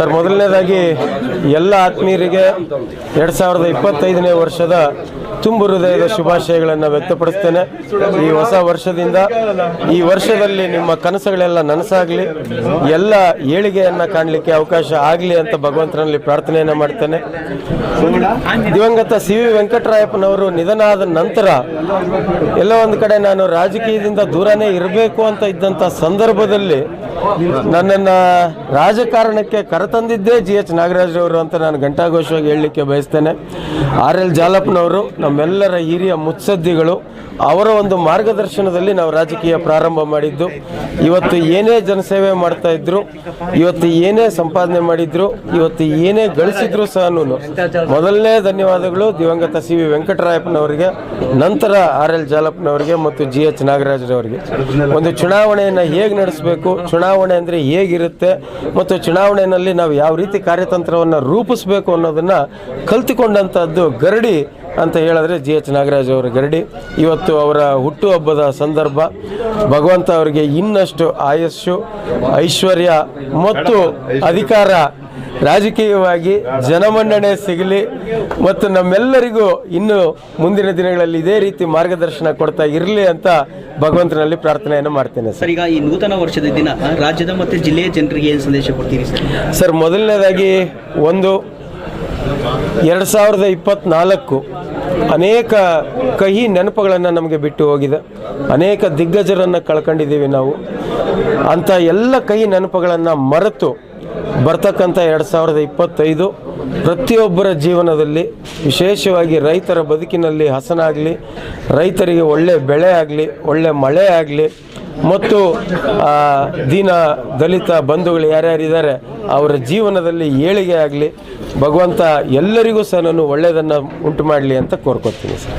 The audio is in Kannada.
ಸರ್ ಮೊದಲನೇದಾಗಿ ಎಲ್ಲ ಆತ್ಮೀಯರಿಗೆ ಎರಡು ಸಾವಿರದ ಇಪ್ಪತ್ತೈದನೇ ವರ್ಷದ ತುಂಬು ಹೃದಯದ ಶುಭಾಶಯಗಳನ್ನು ವ್ಯಕ್ತಪಡಿಸ್ತೇನೆ. ಈ ಹೊಸ ವರ್ಷದಿಂದ ಈ ವರ್ಷದಲ್ಲಿ ನಿಮ್ಮ ಕನಸುಗಳೆಲ್ಲ ನನಸಾಗಲಿ, ಎಲ್ಲ ಏಳಿಗೆಯನ್ನು ಕಾಣಲಿಕ್ಕೆ ಅವಕಾಶ ಆಗಲಿ ಅಂತ ಭಗವಂತನಲ್ಲಿ ಪ್ರಾರ್ಥನೆಯನ್ನು ಮಾಡ್ತೇನೆ. ದಿವಂಗತ ಸಿ ವಿ ವೆಂಕಟರಾಯಪ್ಪನವರು ನಿಧನ ಆದ ನಂತರ ಎಲ್ಲ ಒಂದು ಕಡೆ ನಾನು ರಾಜಕೀಯದಿಂದ ದೂರನೇ ಇರಬೇಕು ಅಂತ ಇದ್ದಂಥ ಸಂದರ್ಭದಲ್ಲಿ ನನ್ನನ್ನು ರಾಜಕಾರಣಕ್ಕೆ ಕರೆತಂದಿದ್ದೇ ಜಿ ಎಚ್ ನಾಗರಾಜ್ರವರು ಅಂತ ನಾನು ಘಂಟಾಘೋಷವಾಗಿ ಹೇಳಲಿಕ್ಕೆ ಬಯಸ್ತೇನೆ. ಆರ್ ಎಲ್ ಜಾಲಪ್ಪನವರು ನಮ್ಮೆಲ್ಲರ ಹಿರಿಯ ಮುತ್ಸದ್ದಿಗಳು, ಅವರ ಒಂದು ಮಾರ್ಗದರ್ಶನದಲ್ಲಿ ನಾವು ರಾಜಕೀಯ ಪ್ರಾರಂಭ ಮಾಡಿದ್ದು. ಇವತ್ತು ಏನೇ ಜನಸೇವೆ ಮಾಡ್ತಾ ಇದ್ರು, ಇವತ್ತು ಏನೇ ಸಂಪಾದನೆ ಮಾಡಿದ್ರು, ಇವತ್ತು ಏನೇ ಗಳಿಸಿದ್ರು ಸಹ ಮೊದಲನೇ ಧನ್ಯವಾದಗಳು ದಿವಂಗತ ಸಿ ವಿ ವೆಂಕಟರಾಯಪ್ಪನವರಿಗೆ, ನಂತರ ಆರ್ ಎಲ್ ಜಾಲಪ್ಪನವರಿಗೆ ಮತ್ತು ಜಿ ಎಚ್ ನಾಗರಾಜ್ರವರಿಗೆ. ಒಂದು ಚುನಾವಣೆಯನ್ನು ಹೇಗೆ ನಡೆಸಬೇಕು, ಚುನಾವಣೆ ಅಂದರೆ ಹೇಗಿರುತ್ತೆ, ಮತ್ತು ಚುನಾವಣೆಯಲ್ಲಿ ನಾವು ಯಾವ ರೀತಿ ಕಾರ್ಯತಂತ್ರವನ್ನು ರೂಪಿಸಬೇಕು ಅನ್ನೋದನ್ನು ಕಲ್ತುಕೊಂಡಂಥದ್ದು ಗರಡಿ ಅಂತ ಹೇಳಿದ್ರೆ ಜಿ ಎಚ್ ನಾಗರಾಜ್ ಅವರ ಗರಡಿ. ಇವತ್ತು ಅವರ ಹುಟ್ಟುಹಬ್ಬದ ಸಂದರ್ಭ ಭಗವಂತ ಅವರಿಗೆ ಇನ್ನಷ್ಟು ಆಯಸ್ಸು ಐಶ್ವರ್ಯ ಮತ್ತು ಅಧಿಕಾರ ರಾಜಕೀಯವಾಗಿ ಜನಮನ್ನಣೆ ಸಿಗಲಿ ಮತ್ತು ನಮ್ಮೆಲ್ಲರಿಗೂ ಇನ್ನು ಮುಂದಿನ ದಿನಗಳಲ್ಲಿ ಇದೇ ರೀತಿ ಮಾರ್ಗದರ್ಶನ ಕೊಡ್ತಾ ಇರಲಿ ಅಂತ ಭಗವಂತನಲ್ಲಿ ಪ್ರಾರ್ಥನೆಯನ್ನು ಮಾಡ್ತೇನೆ ಸರ್. ಈಗ ಈ ನೂತನ ವರ್ಷದ ದಿನ ರಾಜ್ಯದ ಮತ್ತು ಜಿಲ್ಲೆಯ ಜನರಿಗೆ ಏನು ಸಂದೇಶ ಕೊಡ್ತೀರಿ ಸರ್? ಸರ್ ಮೊದಲನೇದಾಗಿ ಒಂದು ಎರಡು ಸಾವಿರದ ಇಪ್ಪತ್ತ್ನಾಲ್ಕು ಅನೇಕ ಕಹಿ ನೆನಪುಗಳನ್ನು ನಮಗೆ ಬಿಟ್ಟು ಹೋಗಿದೆ. ಅನೇಕ ದಿಗ್ಗಜರನ್ನು ಕಳ್ಕೊಂಡಿದ್ದೀವಿ ನಾವು. ಅಂಥ ಎಲ್ಲ ಕಹಿ ನೆನಪುಗಳನ್ನು ಮರೆತು ಬರ್ತಕ್ಕಂಥ ಎರಡು ಸಾವಿರದ ಇಪ್ಪತ್ತೈದು ಪ್ರತಿಯೊಬ್ಬರ ಜೀವನದಲ್ಲಿ ವಿಶೇಷವಾಗಿ ರೈತರ ಬದುಕಿನಲ್ಲಿ ಹಸನಾಗಲಿ, ರೈತರಿಗೆ ಒಳ್ಳೆ ಬೆಳೆ ಆಗಲಿ, ಒಳ್ಳೆ ಮಳೆ ಆಗಲಿ, ಮತ್ತು ದೀನ ದಲಿತ ಬಂಧುಗಳು ಯಾರ್ಯಾರಿದ್ದಾರೆ ಅವರ ಜೀವನದಲ್ಲಿ ಏಳಿಗೆ ಆಗಲಿ ಭಗವಂತ ಎಲ್ಲರಿಗೂ ಸಹ ನಾನು ಒಳ್ಳೆಯದನ್ನು ಉಂಟು ಮಾಡಲಿ ಅಂತ ಕೋರ್ಕೋತೀನಿ ಸರ್.